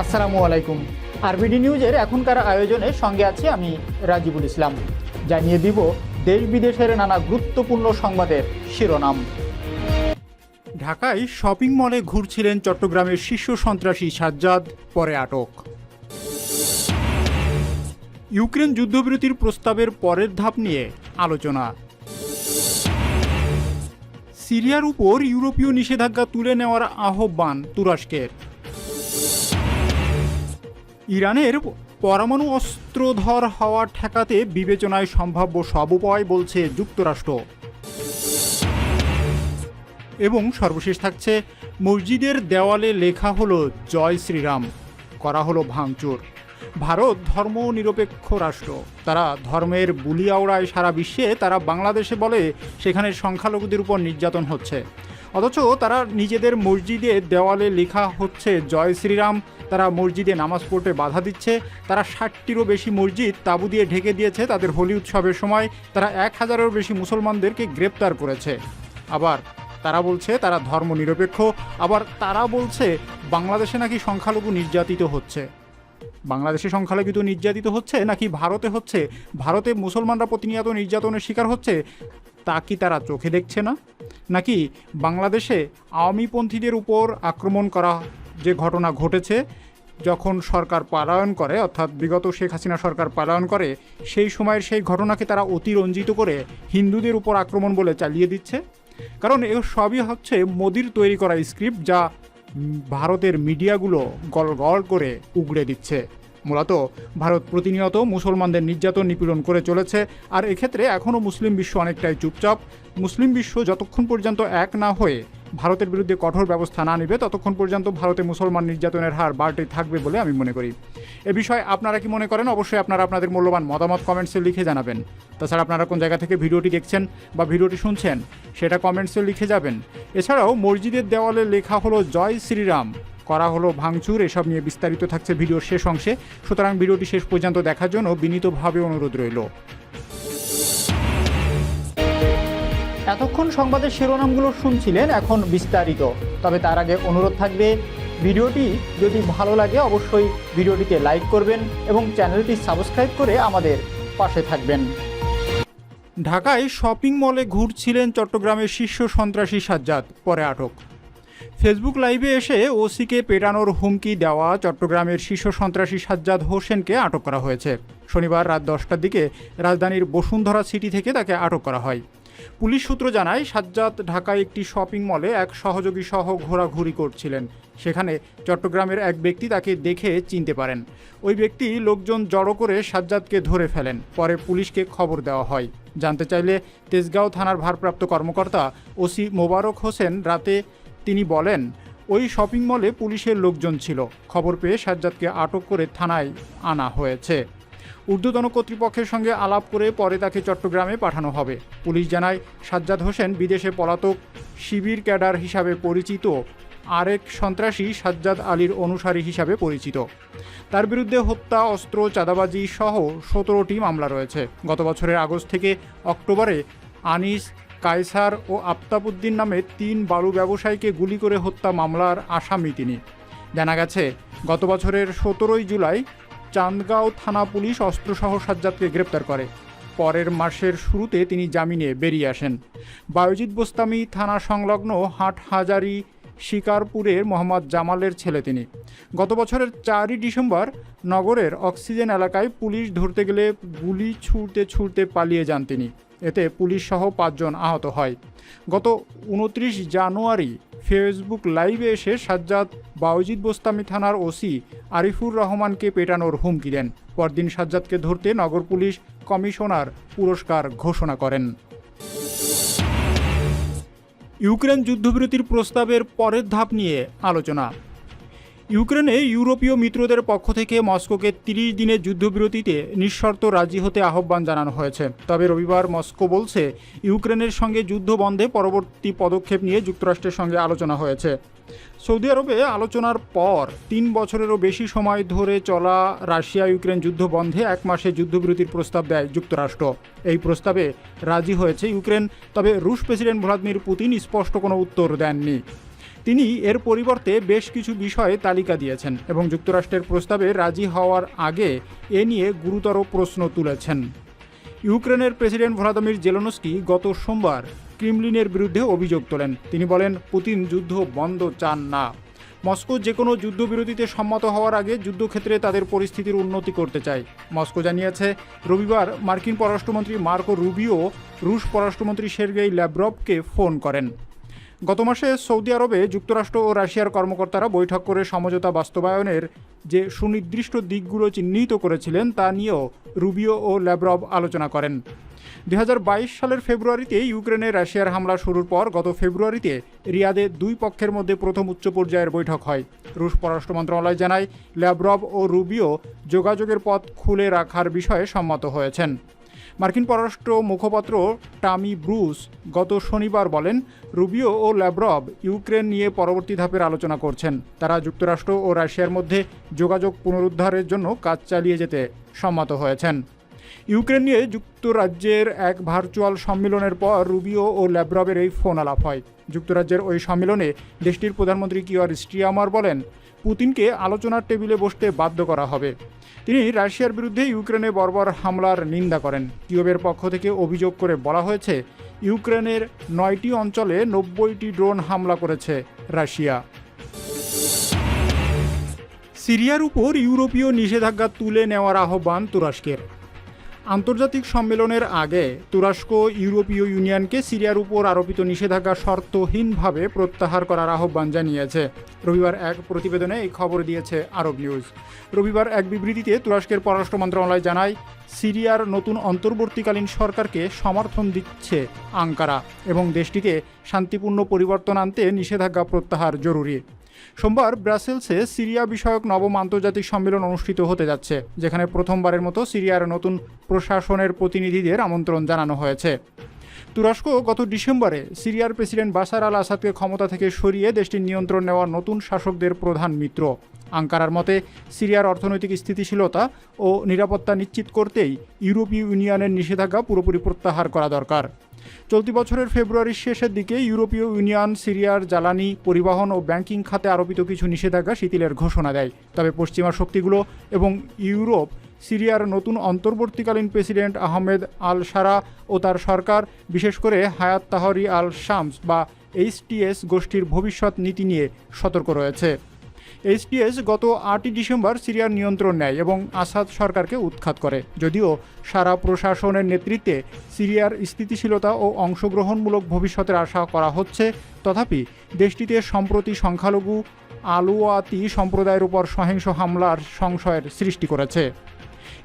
আসসালামু আলাইকুম। আরবিডি নিউজের এখনকার আয়োজনে সঙ্গে আছি আমি রাজিবুল ইসলাম। জানিয়ে দিব, দেশ বিদেশের নানা গুরুত্বপূর্ণ সংবাদের শিরোনাম। ঢাকায় শপিং মলে ঘুরছিলেন চট্টগ্রামের শীর্ষ সন্ত্রাসী সাজ্জাদ, পরে আটক। ইউক্রেন যুদ্ধবিরতির প্রস্তাবের পরের ধাপ নিয়ে আলোচনা। সিরিয়ার উপর ইউরোপীয় নিষেধাজ্ঞা তুলে নেওয়ার আহ্বান তুরস্কের। ইরানের পরমাণু অস্ত্রধর হওয়া ঠেকাতে বিবেচনায় সম্ভাব্য সব উপায় বলছে যুক্তরাষ্ট্র। এবং সর্বশেষ থাকছে, মসজিদের দেওয়ালে লেখা হলো, জয় শ্রীরাম। করা হলো ভাঙচুর। ভারত ধর্ম নিরপেক্ষ রাষ্ট্র। তারা ধর্মের বুলিয়াওড়ায় সারা বিশ্বে তারা বাংলাদেশে বলে, সেখানে সংখ্যালঘুদের উপর নির্যাতন হচ্ছে। অথচ তারা নিজেদের মসজিদে দেওয়ালে লেখা হচ্ছে, জয় শ্রীরাম। তারা মসজিদে নামাজ পড়তে বাধা দিচ্ছে। তারা ষাটটিরও বেশি মসজিদ তাবু দিয়ে ঢেকে দিয়েছে তাদের হোলি উৎসবের সময়। তারা এক হাজারেরও বেশি মুসলমানদেরকে গ্রেপ্তার করেছে। আবার তারা বলছে, তারা ধর্ম নিরপেক্ষ আবার তারা বলছে, বাংলাদেশে নাকি সংখ্যালঘু নির্যাতিত হচ্ছে। বাংলাদেশে সংখ্যালঘু নির্যাতিত হচ্ছে, নাকি ভারতে হচ্ছে? ভারতে মুসলমানরা প্রতিনিয়ত নির্যাতনের শিকার হচ্ছে? তা কি তারা চোখে দেখছে না? নাকি বাংলাদেশে আওয়ামীপন্থীদের উপর আক্রমণ করা যে ঘটনা ঘটেছে, যখন সরকার পালায়ন করে, অর্থাৎ বিগত শেখ হাসিনা সরকার পালায়ন করে, সেই সময়ের সেই ঘটনাকে তারা অতিরঞ্জিত করে হিন্দুদের উপর আক্রমণ বলে চালিয়ে দিচ্ছে? কারণ এ সবই হচ্ছে মোদির তৈরি করা স্ক্রিপ্ট যা ভারতের মিডিয়াগুলো গল গল করে উগড়ে দিচ্ছে। মূলত ভারত প্রতিনিয়ত মুসলমানদের নির্যাতন নিপীড়ন করে চলেছে, আর এক্ষেত্রে এখনও মুসলিম বিশ্ব অনেকটাই চুপচাপ। মুসলিম বিশ্ব যতক্ষণ পর্যন্ত এক না হয়ে ভারতের বিরুদ্ধে কঠোর ব্যবস্থা না নেবে, ততক্ষণ পর্যন্ত ভারতে মুসলমান নির্যাতনের হার বাড়তে থাকবে বলে আমি মনে করি। এ বিষয়ে আপনারা কি মনে করেন? অবশ্যই আপনারা আপনাদের মূল্যবান মতামত কমেন্টসে লিখে জানাবেন। তাছাড়া আপনারা কোন জায়গা থেকে ভিডিওটি দেখছেন বা ভিডিওটি শুনছেন, সেটা কমেন্টসে লিখে যাবেন। এছাড়াও মসজিদের দেওয়ালে লেখা হলো, জয় শ্রীরাম। করা হলো ভাঙচুর, এসব নিয়ে বিস্তারিত থাকছে ভিডিওর শেষ অংশে। সুতরাং ভিডিওটি শেষ পর্যন্ত দেখার জন্য বিনীতভাবে অনুরোধ রইল। এতক্ষণ সংবাদের শিরোনামগুলো শুনছিলেন এখন বিস্তারিত। তবে তার আগে অনুরোধ থাকবে, ভিডিওটি যদি ভালো লাগে অবশ্যই ভিডিওটিতে লাইক করবেন এবং চ্যানেলটি সাবস্ক্রাইব করে আমাদের পাশে থাকবেন। ঢাকায় শপিং মলে ঘুরছিলেন চট্টগ্রামের শীর্ষ সন্ত্রাসী সাজ্জাদ, পরে আটক। ফেসবুক লাইভে এসে ওসিকে পেটানোর হুমকি দেওয়া চট্টগ্রামের শীর্ষ সন্ত্রাসী সাজ্জাদ হোসেনকে আটক করা হয়েছে। শনিবার রাত দশটার দিকে রাজধানীর বসুন্ধরা সিটি থেকে তাকে আটক করা হয়। পুলিশ সূত্র জানায়, সাজ্জাদ ঢাকায় একটি শপিং মলে এক সহযোগী সহ ঘোরাঘুরি করছিলেন। সেখানে চট্টগ্রামের এক ব্যক্তি তাকে দেখে চিনতে পারেন। ওই ব্যক্তি লোকজন জড়ো করে সাজ্জাদকে ধরে ফেলেন। পরে পুলিশকে খবর দেওয়া হয়। জানতে চাইলে তেজগাঁও থানার ভারপ্রাপ্ত কর্মকর্তা ওসি মোবারক হোসেন রাতে তিনি বলেন, ওই শপিং মলে পুলিশের লোকজন ছিল। খবর পেয়ে সাজ্জাদকে আটক করে থানায় আনা হয়েছে। ঊর্ধ্বতন কর্তৃপক্ষের সঙ্গে আলাপ করে পরে তাকে চট্টগ্রামে পাঠানো হবে। পুলিশ জানায়, সাজ্জাদ হোসেন বিদেশে পলাতক, শিবির ক্যাডার হিসাবে পরিচিত, আরেক সন্ত্রাসী সাজ্জাদ আলীর অনুসারী হিসাবে পরিচিত। তার বিরুদ্ধে হত্যা, অস্ত্র, চাঁদাবাজি সহ সতেরোটি মামলা রয়েছে। গত বছরের আগস্ট থেকে অক্টোবরে আনিস কায়সার ও আফতাবুদ্দিন নামে তিন বালু ব্যবসায়ীকে গুলি করে হত্যা মামলার আসামি তিনি। জানা গেছে, গত বছরের সতেরোই জুলাই চান্দগাঁও থানা পুলিশ অস্ত্রসহ সাজ্জাদকে গ্রেপ্তার করে। পরের মাসের শুরুতে তিনি জামিনে বেরিয়ে আসেন। বায়োজিৎ বোস্তামি থানা সংলগ্ন হাট হাজারি শিকারপুরের মোহাম্মদ জামালের ছেলে তিনি। গত বছরের চারই ডিসেম্বর নগরের অক্সিজেন এলাকায় পুলিশ ধরতে গেলে গুলি ছুটতে ছুটতে পালিয়ে যান তিনি। এতে পুলিশ সহ পাঁচজন আহত হয়। গত উনত্রিশ জানুয়ারি ফেসবুক লাইভে এসে সাজ্জাদ বাউজিদ বোস্তামি থানার ওসি আরিফুর রহমানকে পেটানোর হুমকি দেন। পরদিন সাজ্জাদকে ধরতে নগর পুলিশ কমিশনার পুরস্কার ঘোষণা করেন। ইউক্রেন যুদ্ধবিরতির প্রস্তাবের পরের ধাপ নিয়ে আলোচনা। ইউক্রেনে ইউরোপীয় মিত্রদের পক্ষ থেকে মস্কোকে তিরিশ দিনের যুদ্ধবিরতিতে নিঃশর্ত রাজি হতে আহ্বান জানানো হয়েছে। তবে রবিবার মস্কো বলছে, ইউক্রেনের সঙ্গে যুদ্ধ বন্ধে পরবর্তী পদক্ষেপ নিয়ে যুক্তরাষ্ট্রের সঙ্গে আলোচনা হয়েছে। সৌদি আরবে আলোচনার পর তিন বছরেরও বেশি সময় ধরে চলা রাশিয়া ইউক্রেন যুদ্ধ বন্ধে এক মাসে যুদ্ধবিরতির প্রস্তাব দেয় যুক্তরাষ্ট্র। এই প্রস্তাবে রাজি হয়েছে ইউক্রেন, তবে রুশ প্রেসিডেন্ট ভ্লাদিমির পুতিন স্পষ্ট কোনো উত্তর দেননি। তিনি এর পরিবর্তে বেশ কিছু বিষয়ে তালিকা দিয়েছেন এবং যুক্তরাষ্ট্রের প্রস্তাবে রাজি হওয়ার আগে এ নিয়ে গুরুতর প্রশ্ন তুলেছেন। ইউক্রেনের প্রেসিডেন্ট ভ্লাদিমির জেলনস্কি গত সোমবার ক্রিমলিনের বিরুদ্ধে অভিযোগ তোলেন। তিনি বলেন, পুতিন যুদ্ধ বন্ধ চান না। মস্কো যে কোনো যুদ্ধবিরতিতে সম্মত হওয়ার আগে যুদ্ধক্ষেত্রে তাদের পরিস্থিতির উন্নতি করতে চায়। মস্কো জানিয়েছে, রবিবার মার্কিন পররাষ্ট্রমন্ত্রী মার্কো রুবিও, রুশ পররাষ্ট্রমন্ত্রী সের্গেই ল্যাব্রভকে ফোন করেন। গত মাসে সৌদি আরবে যুক্তরাষ্ট্র ও রাশিয়ার কর্মকর্তারা বৈঠক করে সমঝোতা বাস্তবায়নের যে সুনির্দিষ্ট দিকগুলো চিহ্নিত করেছিলেন তা নিয়েও রুবিও ও ল্যাব্রভ আলোচনা করেন। দু হাজার বাইশ সালের ফেব্রুয়ারিতে ইউক্রেনে রাশিয়ার হামলা শুরুর পর গত ফেব্রুয়ারিতে রিয়াদে দুই পক্ষের মধ্যে প্রথম উচ্চ পর্যায়ের বৈঠক হয়। রুশ পররাষ্ট্র মন্ত্রণালয় জানায় ল্যাব্রভ ও রুবিও যোগাযোগের পথ খুলে রাখার বিষয়ে সম্মত হয়েছেন। মার্কিন পররাষ্ট্র মুখপাত্র টামি ব্রুস গত শনিবার বলেন, রুবিও ও ল্যাব্রব ইউক্রেন নিয়ে পরবর্তী ধাপের আলোচনা করছেন। তারা যুক্তরাষ্ট্র ও রাশিয়ার মধ্যে যোগাযোগ পুনরুদ্ধারের জন্য কাজ চালিয়ে যেতে সম্মত হয়েছেন। ইউক্রেন নিয়ে যুক্তরাজ্যের এক ভার্চুয়াল সম্মেলনের পর রুবিও ও ল্যাব্রভের এই ফোন আলাপ হয়। যুক্তরাজ্যের ওই সম্মেলনে দেশটির প্রধানমন্ত্রী কিওর স্ট্রিয়ামার বলেন, পুতিনকে আলোচনার টেবিলে বসতে বাধ্য করা হবে। তিনি রাশিয়ার বিরুদ্ধে ইউক্রেনে বর্বর হামলার নিন্দা করেন। কিউবের পক্ষ থেকে অভিযোগ করে বলা হয়েছে, ইউক্রেনের নয়টি অঞ্চলে নব্বইটি ড্রোন হামলা করেছে রাশিয়া। সিরিয়ার উপর ইউরোপীয় নিষেধাজ্ঞা তুলে নেওয়ার আহ্বান তুরস্কের। আন্তর্জাতিক সম্মেলনের আগে তুরস্ক, ইউরোপীয় ইউনিয়নকে সিরিয়ার উপর আরোপিত নিষেধাজ্ঞা শর্তহীনভাবে প্রত্যাহার করার আহ্বান জানিয়েছে। রবিবার এক প্রতিবেদনে এই খবর দিয়েছে আরব নিউজ। রবিবার এক বিবৃতিতে তুরস্কের পররাষ্ট্র মন্ত্রণালয় জানায়, সিরিয়ার নতুন অন্তর্বর্তীকালীন সরকারকে সমর্থন দিচ্ছে আঙ্কারা এবং দেশটিতে শান্তিপূর্ণ পরিবর্তন আনতে নিষেধাজ্ঞা প্রত্যাহার জরুরি। সোমবার ব্রাসেলসে সিরিয়া বিষয়ক নবম আন্তর্জাতিক সম্মেলন অনুষ্ঠিত হতে যাচ্ছে, যেখানে প্রথমবারের মতো সিরিয়ার নতুন প্রশাসনের প্রতিনিধিদের আমন্ত্রণ জানানো হয়েছে। তুরস্ক গত ডিসেম্বরে সিরিয়ার প্রেসিডেন্ট বাশার আল আসাদকে ক্ষমতা থেকে সরিয়ে দেশটির নিয়ন্ত্রণ নেওয়া নতুন শাসকদের প্রধান মিত্র। আঙ্কারার মতে, সিরিয়ার অর্থনৈতিক স্থিতিশীলতা ও নিরাপত্তা নিশ্চিত করতেই ইউরোপীয় ইউনিয়নের নিষেধাজ্ঞা পুরোপুরি প্রত্যাহার করা দরকার। চলতি বছরের ফেব্রুয়ারির শেষের দিকে ইউরোপীয় ইউনিয়ন সিরিয়ার জ্বালানি, পরিবহন ও ব্যাংকিং খাতে আরোপিত কিছু নিষেধাজ্ঞা শিথিলের ঘোষণা দেয়। তবে পশ্চিমা শক্তিগুলো এবং ইউরোপ, সিরিয়ার নতুন অন্তর্বর্তীকালীন প্রেসিডেন্ট আহমেদ আল সারা ও তার সরকার, বিশেষ করে হায়াত তাহরি আল শামস বা এইচটিএস গোষ্ঠীর ভবিষ্যৎ নীতি নিয়ে সতর্ক রয়েছে। এইচটিএস গত আটই ডিসেম্বর সিরিয়ার নিয়ন্ত্রণ নেয় এবং আসাদ সরকারকে উৎখাত করে। যদিও সারা প্রশাসনের নেতৃত্বে সিরিয়ার স্থিতিশীলতা ও অংশগ্রহণমূলক ভবিষ্যতের আশা করা হচ্ছে, তথাপি দেশটিতে সম্প্রতি সংখ্যালঘু আলুয়াতি সম্প্রদায়ের উপর সহিংস হামলার সংশয়ের সৃষ্টি করেছে।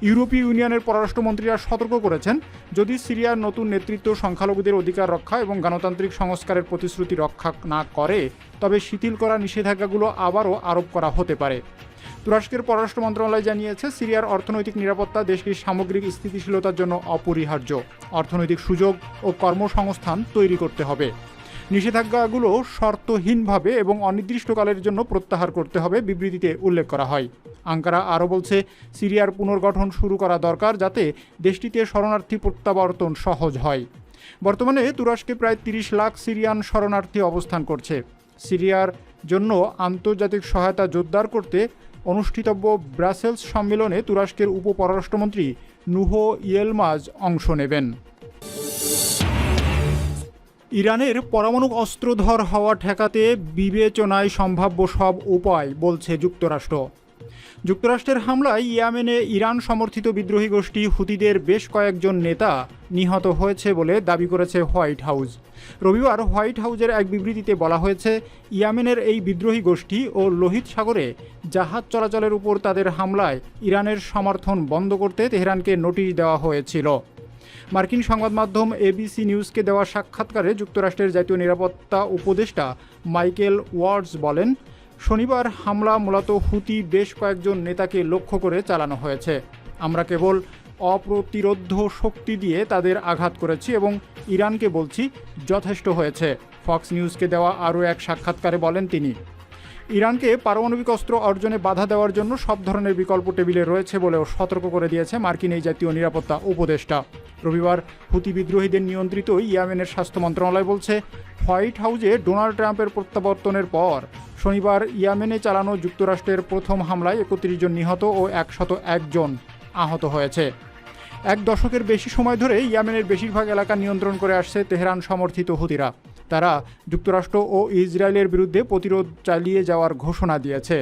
ইউরোপীয় ইউনিয়নের পররাষ্ট্রমন্ত্রীরা সতর্ক করেছেন, যদি সিরিয়ার নতুন নেতৃত্ব সংখ্যালঘুদের অধিকার রক্ষা এবং গণতান্ত্রিক সংস্কারের প্রতিশ্রুতি রক্ষা না করে, তবে শিথিল করা নিষেধাজ্ঞাগুলো আবারও আরোপ করা হতে পারে। তুরস্কের পররাষ্ট্র মন্ত্রণালয় জানিয়েছে, সিরিয়ার অর্থনৈতিক নিরাপত্তা দেশটির সামগ্রিক স্থিতিশীলতার জন্য অপরিহার্য। অর্থনৈতিক সুযোগ ও কর্মসংস্থান তৈরি করতে হবে। নিষেধাজ্ঞাগুলো শর্তহীনভাবে এবং অনির্দিষ্টকালের জন্য প্রত্যাহার করতে হবে বিবৃতিতে উল্লেখ করা হয়। আঙ্কারা আরও বলছে, সিরিয়ার পুনর্গঠন শুরু করা দরকার যাতে দেশটিতে শরণার্থী প্রত্যাবর্তন সহজ হয়। বর্তমানে তুরস্কে প্রায় তিরিশ লাখ সিরিয়ান শরণার্থী অবস্থান করছে। সিরিয়ার জন্য আন্তর্জাতিক সহায়তা জোরদার করতে অনুষ্ঠিতব্য ব্রাসেলস সম্মেলনে তুরস্কের উপপররাষ্ট্রমন্ত্রী নুহো ইয়েলমাজ অংশ নেবেন। ইরানের পরমাণু অস্ত্রধর হওয়া ঠেকাতে বিবেচনায় সম্ভাব্য সব উপায়, বলছে যুক্তরাষ্ট্র। যুক্তরাষ্ট্রের হামলায় ইয়ামেনে ইরান সমর্থিত বিদ্রোহী গোষ্ঠী হুতিদের বেশ কয়েকজন নেতা নিহত হয়েছে বলে দাবি করেছে হোয়াইট হাউস। রবিবার হোয়াইট হাউজের এক বিবৃতিতে বলা হয়েছে, ইয়ামেনের এই বিদ্রোহী গোষ্ঠী ও লোহিত সাগরে জাহাজ চলাচলের উপর তাদের হামলায় ইরানের সমর্থন বন্ধ করতে তেহরানকে নোটিশ দেওয়া হয়েছিল। মার্কিন সংবাদ মাধ্যম এবিসি নিউজকে দেওয়া সাক্ষাৎকারে যুক্তরাষ্ট্রের জাতীয় নিরাপত্তা উপদেষ্টা মাইকেল ওয়ার্ডস বলেন, শনিবার হামলা মূলত হুতি বেশ কয়েকজন নেতাকে লক্ষ্য করে চালানো হয়েছে। আমরা কেবল অপ্রতিরোধ্য শক্তি দিয়ে তাদের আঘাত করেছি এবং ইরানকে বলছি যথেষ্ট হয়েছে। ফক্স নিউজকে দেওয়া আরও এক সাক্ষাৎকারে বলেন তিনি। ইরানকে পারমাণবিক অস্ত্র অর্জনে বাধা দেওয়ার জন্য সব ধরনের বিকল্প টেবিলে রয়েছে বলেও সতর্ক করে দিয়েছে মার্কিন এই জাতীয় নিরাপত্তা উপদেষ্টা। রবিবার হুতি বিদ্রোহীদের নিয়ন্ত্রিত ইয়ামেনের স্বাস্থ্য মন্ত্রণালয় বলছে, হোয়াইট হাউজে ডোনাল্ড ট্রাম্পের প্রত্যাবর্তনের পর শনিবার ইয়ামেনে চালানো যুক্তরাষ্ট্রের প্রথম হামলায় একত্রিশ জন নিহত ও একশত একজন আহত হয়েছে। এক দশকের বেশি সময় ধরে ইয়ামেনের বেশিরভাগ এলাকা নিয়ন্ত্রণ করে আসছে তেহরান সমর্থিত হুতিরা। তারা যুক্তরাষ্ট্র ও ইসরায়েলের বিরুদ্ধে প্রতিরোধ চালিয়ে যাওয়ার ঘোষণা দিয়েছে।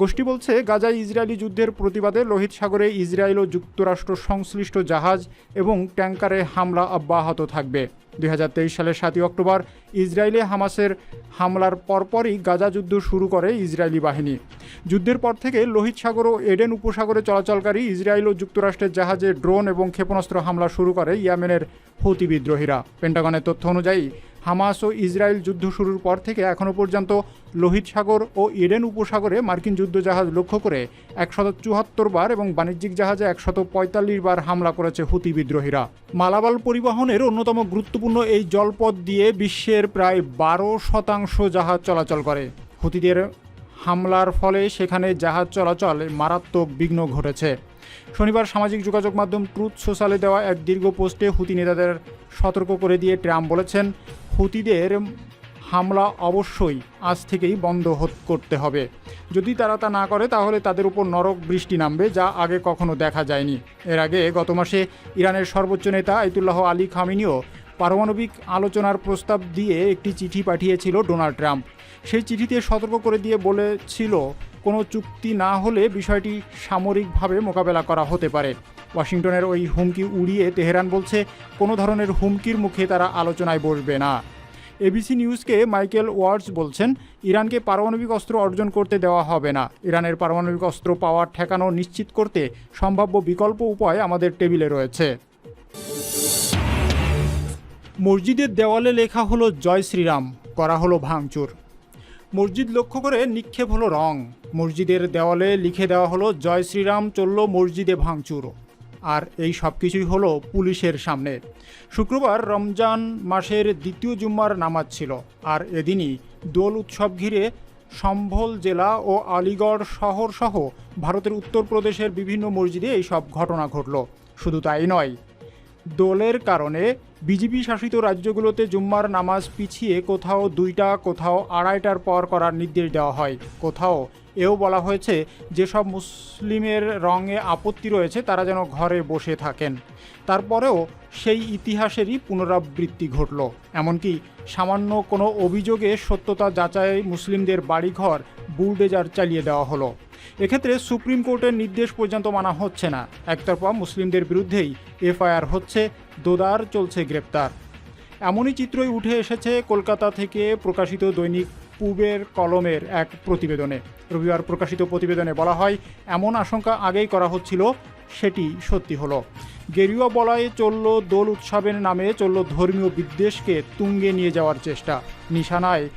গোষ্ঠী বলছে গাজায় ইসরায়েলি যুদ্ধের প্রতিবাদে লোহিত সাগরে ইসরায়েল ও যুক্তরাষ্ট্র সংশ্লিষ্ট জাহাজ এবং ট্যাঙ্কারে হামলা অব্যাহত থাকবে। দুই হাজার তেইশ সালের সাতই অক্টোবর ইসরায়েলে হামাসের হামলার পরপরই গাজা যুদ্ধ শুরু করে ইসরায়েলি বাহিনী। যুদ্ধের পর থেকে লোহিত সাগর ও এডেন উপসাগরে চলাচলকারী ইসরায়েল ও যুক্তরাষ্ট্রের জাহাজে ড্রোন এবং ক্ষেপণাস্ত্র হামলা শুরু করে ইয়ামেনের হুতি বিদ্রোহীরা। পেন্টাগনের তথ্য অনুযায়ী হামাস ও ইসরায়েল যুদ্ধ শুরুর পর থেকে এখনও পর্যন্ত লোহিত সাগর ও ইডেন উপসাগরে মার্কিন যুদ্ধজাহাজ লক্ষ্য করে একশত চুয়াত্তর বার এবং বাণিজ্যিক জাহাজে একশত পঁয়তাল্লিশ বার হামলা করেছে হুতি বিদ্রোহীরা। মালাবাল পরিবহনের অন্যতম গুরুত্বপূর্ণ এই জলপথ দিয়ে বিশ্বের প্রায় বারো শতাংশ জাহাজ চলাচল করে। হুতিদের হামলার ফলে সেখানে জাহাজ চলাচল মারাত্মক বিঘ্ন ঘটেছে। শনিবার সামাজিক যোগাযোগ মাধ্যম ট্রুথ সোশ্যালে দেওয়া এক দীর্ঘ পোস্টে হুতি নেতাদের সতর্ক করে দিয়ে ট্রাম্প বলেছেন, হুতিদের হামলা অবশ্যই আজ থেকেই বন্ধ করতে হবে। যদি তারা তা না করে, তাহলে তাদের উপর নরক বৃষ্টি নামবে, যা আগে কখনো দেখা যায়নি। এর আগে গত মাসে ইরানের সর্বোচ্চ নেতা আইতুল্লাহ আলী খামিনিও পারমাণবিক আলোচনার প্রস্তাব দিয়ে একটি চিঠি পাঠিয়েছিল ডোনাল্ড ট্রাম্প। সেই চিঠিতে সতর্ক করে দিয়ে বলেছিল, কোনো চুক্তি না হলে বিষয়টি সামরিকভাবে মোকাবেলা করা হতে পারে। ওয়াশিংটনের ওই হুমকি উড়িয়ে তেহরান বলছে, কোনো ধরনের হুমকির মুখে তারা আলোচনায় বসবে না। এবিসি নিউজকে মাইকেল ওয়ার্ডস বলছেন, ইরানকে পারমাণবিক অস্ত্র অর্জন করতে দেওয়া হবে না। ইরানের পারমাণবিক অস্ত্র পাওয়ার ঠেকানো নিশ্চিত করতে সম্ভাব্য বিকল্প উপায় আমাদের টেবিলে রয়েছে। মসজিদের দেওয়ালে লেখা হলো, জয় শ্রীরাম করা হলো ভাঙচুর। মসজিদ লক্ষ্য করে নিক্ষেপ হলো রং। মসজিদের দেওয়ালে লিখে দেওয়া হলো, জয় শ্রীরাম, চলল মসজিদে ভাঙচুর। আর এই সব কিছুই হলো পুলিশের সামনে। শুক্রবার রমজান মাসের দ্বিতীয় জুম্মার নামাজ ছিল, আর এদিনই দোল উৎসব ঘিরে সম্ভল জেলা ও আলিগড় শহর সহ ভারতের উত্তরপ্রদেশের বিভিন্ন মসজিদে এই সব ঘটনা ঘটল। শুধু তাই নয় দোলের কারণে বিজেপি শাসিত রাজ্যগুলোতে জুম্মার নামাজ পিছিয়ে কোথাও দুইটা, কোথাও আড়াইটার পর করার নির্দেশ দেওয়া হয়। কোথাও এও বলা হয়েছে, যেসব মুসলিমের রঙে আপত্তি রয়েছে, তারা যেন ঘরে বসে থাকেন। তারপরেও সেই ইতিহাসেরই পুনরাবৃত্তি ঘটল। এমনকি সামান্য কোনো অভিযোগে সত্যতা যাচাই মুসলিমদের বাড়িঘর, বুলডেজার চালিয়ে দেওয়া হলো। এক্ষেত্রে সুপ্রিম কোর্টের নির্দেশ পর্যন্ত মানা হচ্ছে না। একতরফা মুসলিমদের বিরুদ্ধেই এফআইআর হচ্ছে, দোদার চলছে গ্রেপ্তার। এমনই চিত্রই উঠে এসেছে কলকাতা থেকে প্রকাশিত দৈনিক পূবের কলমের এক প্রতিবেদনে। রবিবার প্রকাশিত প্রতিবেদনে বলা হয়, এমন আশঙ্কা আগেই করা হচ্ছিল, সেটি সত্যি হলো। গেরুয়া বলায় চলল দোল উৎসবের নামে চলল ধর্মীয় বিদ্বেষকে তুঙ্গে নিয়ে যাওয়ার চেষ্টা। নিশানায়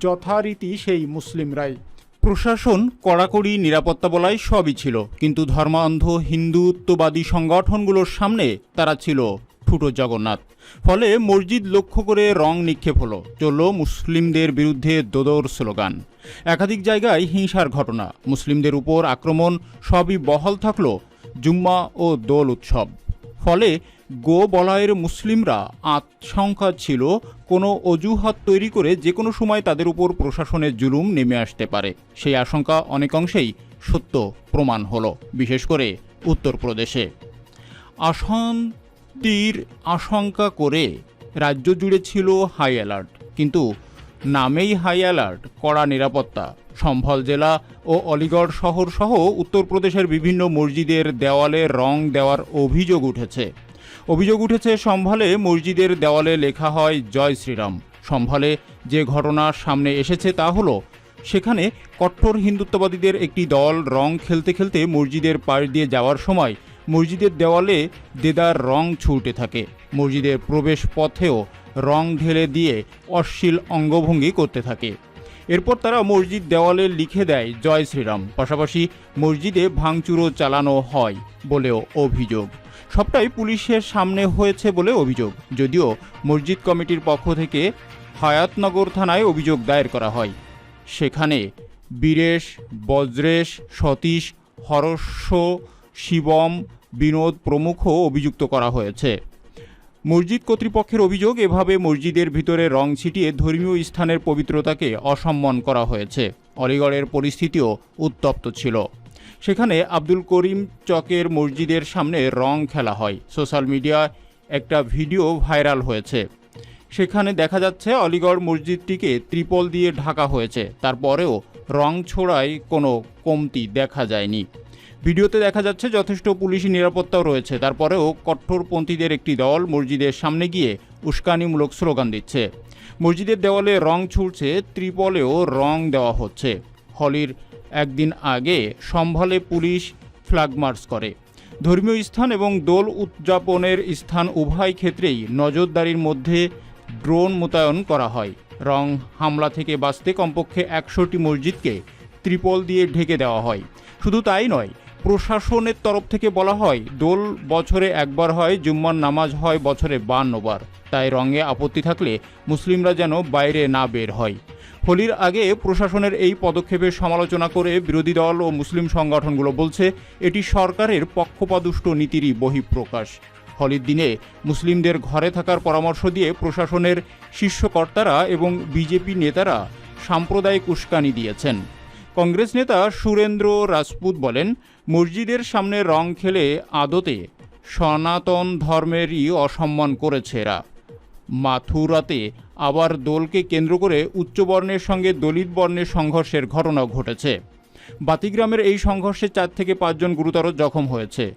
যথারীতি সেই মুসলিমরাই। প্রশাসন, কড়াকড়ি নিরাপত্তা বলায় সবই ছিল। কিন্তু ধর্মান্ধ, হিন্দুত্ববাদী সংগঠনগুলোর সামনে তারা ছিল ঠুটো জগন্নাথ। ফলে মসজিদ লক্ষ্য করে রং নিক্ষেপ হলো। চলল মুসলিমদের বিরুদ্ধে দোদর স্লোগান। একাধিক জায়গায় হিংসার ঘটনা। মুসলিমদের উপর আক্রমণ সবই বহাল থাকল জুম্মা ও দোল উৎসব। ফলে গো বলয়ের মুসলিমরা আশঙ্কা ছিল কোনো অজুহাত তৈরি করে যে কোনো সময় তাদের উপর প্রশাসনের জুলুম নেমে আসতে পারে। সেই আশঙ্কা অনেকাংশেই সত্য প্রমাণ হলো, বিশেষ করে উত্তরপ্রদেশে। অশান্তির আশঙ্কা করে রাজ্য জুড়ে ছিল হাই অ্যালার্ট কিন্তু নামেই হাই অ্যালার্ট কড়া নিরাপত্তা। সম্ভল জেলা ও অলিগড় শহর সহ উত্তরপ্রদেশের বিভিন্ন মসজিদের দেওয়ালে রং দেওয়ার অভিযোগ উঠেছে। অভিযোগ উঠেছে, সম্ভালে মসজিদের দেওয়ালে লেখা হয়, জয় শ্রীরাম। সম্ভালে যে ঘটনা সামনে এসেছে তা হলো, সেখানে কট্টর হিন্দুত্ববাদীদের একটি দল রং খেলতে খেলতে মসজিদের পাশ দিয়ে যাওয়ার সময় মসজিদের দেওয়ালে দেদার রং ছুটে থাকে। মসজিদের প্রবেশ পথেও রং ঢেলে দিয়ে অশ্লীল অঙ্গভঙ্গি করতে থাকে। এরপর তারা মসজিদ দেওয়ালে লিখে দেয়, জয় শ্রীরাম। পাশাপাশি মসজিদে ভাঙচুরও চালানো হয় বলেও অভিযোগ। সবটাই পুলিশের সামনে হয়েছে বলে অভিযোগ। যদিও মসজিদ কমিটির পক্ষ থেকে হায়াতনগর থানায় অভিযোগ দায়ের করা হয়। সেখানে বীরেশ, বজ্রেশ, সতীশ হরস্য শিবম, বিনোদ প্রমুখ অভিযুক্ত করা হয়েছে। মসজিদ কর্তৃপক্ষের অভিযোগ, এভাবে মসজিদের ভিতরে রং ছিটিয়ে ধর্মীয় স্থানের পবিত্রতাকে অসম্মান করা হয়েছে। অলিগড়ের পরিস্থিতিও উত্তপ্ত ছিল। সেখানে আব্দুল করিম চকের মসজিদের সামনে রং খেলা হয়। সোশ্যাল মিডিয়ায় একটা ভিডিও ভাইরাল হয়েছে। সেখানে দেখা যাচ্ছে অলিগড় মসজিদটিকে ত্রিপল দিয়ে ঢাকা হয়েছে। তারপরেও রং ছোড়ায় কোনো কমতি দেখা যায়নি। ভিডিওতে দেখা যাচ্ছে যথেষ্ট পুলিশি নিরাপত্তাও রয়েছে। তারপরেও কঠোরপন্থীদের একটি দল মসজিদের সামনে গিয়ে উস্কানিমূলক স্লোগান দিচ্ছে। মসজিদের দেওয়ালে রং ছুড়ছে, ত্রিপলেও রং দেওয়া হচ্ছে। হলির একদিন আগে সম্ভালে পুলিশ ফ্ল্যাগ করে। ধর্মীয় স্থান এবং দোল উদযাপনের স্থান উভয় ক্ষেত্রেই নজরদারির মধ্যে ড্রোন মোতায়েন করা হয়। রং হামলা থেকে বাঁচতে কমপক্ষে একশোটি মসজিদকে ত্রিপল দিয়ে ঢেকে দেওয়া হয়। শুধু তাই নয়, প্রশাসনের তরফ থেকে বলা হয়, দোল বছরে একবার হয়, জুম্মার নামাজ হয় বছরে বান্নবার। তাই রঙে আপত্তি থাকলে মুসলিমরা যেন বাইরে না বের হয়। হোলির আগে প্রশাসনের এই পদক্ষেপের সমালোচনা করে বিরোধী দল ও মুসলিম সংগঠনগুলো বলছে, এটি সরকারের পক্ষপাদুষ্ট নীতিরই বহিঃপ্রকাশ। হোলির দিনে মুসলিমদের ঘরে থাকার পরামর্শ দিয়ে প্রশাসনের শীর্ষকর্তারা এবং বিজেপি নেতারা সাম্প্রদায়িক উস্কানি দিয়েছেন। কংগ্রেস নেতা সুরেন্দ্র রাজপুত বলেন, মসজিদের সামনে রং খেলে আদতে সনাতন ধর্মেরই অসম্মান করেছে এরা। মাথুরাতে আবার দোলকে কেন্দ্র করে উচ্চবর্ণের সঙ্গে দলিত বর্ণের সংঘর্ষের ঘটনা ঘটেছে। বাতিগ্রামের এই সংঘর্ষে চার থেকে পাঁচজন গুরুতর জখম হয়েছে।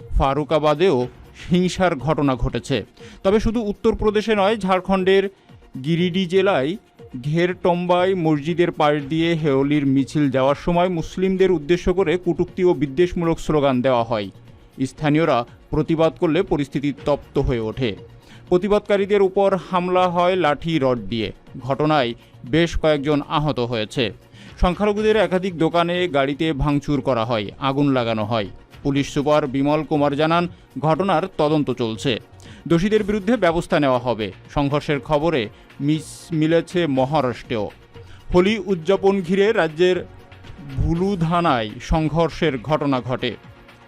ফারুকাবাদেও হিংসার ঘটনা ঘটেছে। তবে শুধু উত্তরপ্রদেশে নয়, ঝাড়খণ্ডের গিরিডি জেলায় ঘেরটম্বায় মসজিদের পাশ দিয়ে হেওলির মিছিল যাওয়ার সময় মুসলিমদের উদ্দেশ্য করে কটূক্তি ও বিদ্বেষমূলক স্লোগান দেওয়া হয়। স্থানীয়রা প্রতিবাদ করলে পরিস্থিতি তপ্ত হয়ে ওঠে। প্রতিবাদকারীদের উপর হামলা হয় লাঠি, রড দিয়ে। ঘটনায় বেশ কয়েকজন আহত হয়েছে। সংখ্যালঘুদের একাধিক দোকানে গাড়িতে ভাঙচুর করা হয়, আগুন লাগানো হয়। পুলিশ সুপার বিমল কুমার জানান, ঘটনার তদন্ত চলছে। দোষীদের বিরুদ্ধে ব্যবস্থা নেওয়া হবে। সংঘর্ষের খবরে মিস মিলেছে মহারাষ্ট্রেও। হোলি উদযাপন ঘিরে রাজ্যের ভুলুধানায় সংঘর্ষের ঘটনা ঘটে।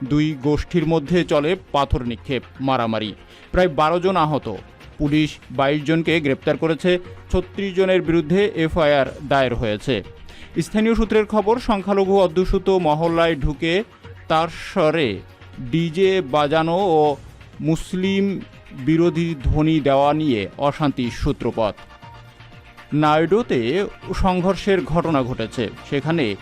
দুই গোষ্ঠীর মধ্যে চলে পাথর নিক্ষেপ, মারামারি। প্রায় বারো জন আহত। পুলিশ বাইশ জনকে গ্রেপ্তার করেছে, ছত্রিশ জনের বিরুদ্ধে এফআইআর দায়ের হয়েছে। স্থানীয় সূত্রের খবর, সংখ্যালঘু অধ্যুষিত মহল্লায় ঢুকে তার স্বরে ডিজে বাজানো ও মুসলিম বিরোধী ধ্বনি দেওয়া নিয়ে অশান্তির সূত্রপাত। নাইডোতে সংঘর্ষের ঘটনা ঘটেছে। সেখানে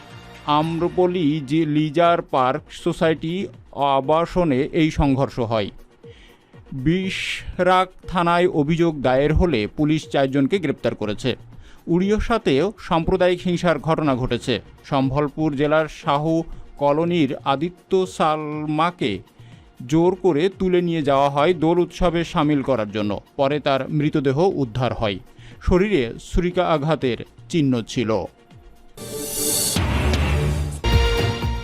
আম্রপলি যে লিজার পার্ক সোসাইটি আবাসনে এই সংঘর্ষ হয়। বিশরাক থানায় অভিযোগ দায়ের হলে পুলিশ চারজনকে গ্রেপ্তার করেছে। উড়িষ্যাতেও সাম্প্রদায়িক হিংসার ঘটনা ঘটেছে। সম্বলপুর জেলার শাহু কলোনির আদিত্য সালমাকে জোর করে তুলে নিয়ে যাওয়া হয় দোল উৎসবে সামিল করার জন্য। পরে তার মৃতদেহ উদ্ধার হয়। শরীরে ছুরিকা আঘাতের চিহ্ন ছিল।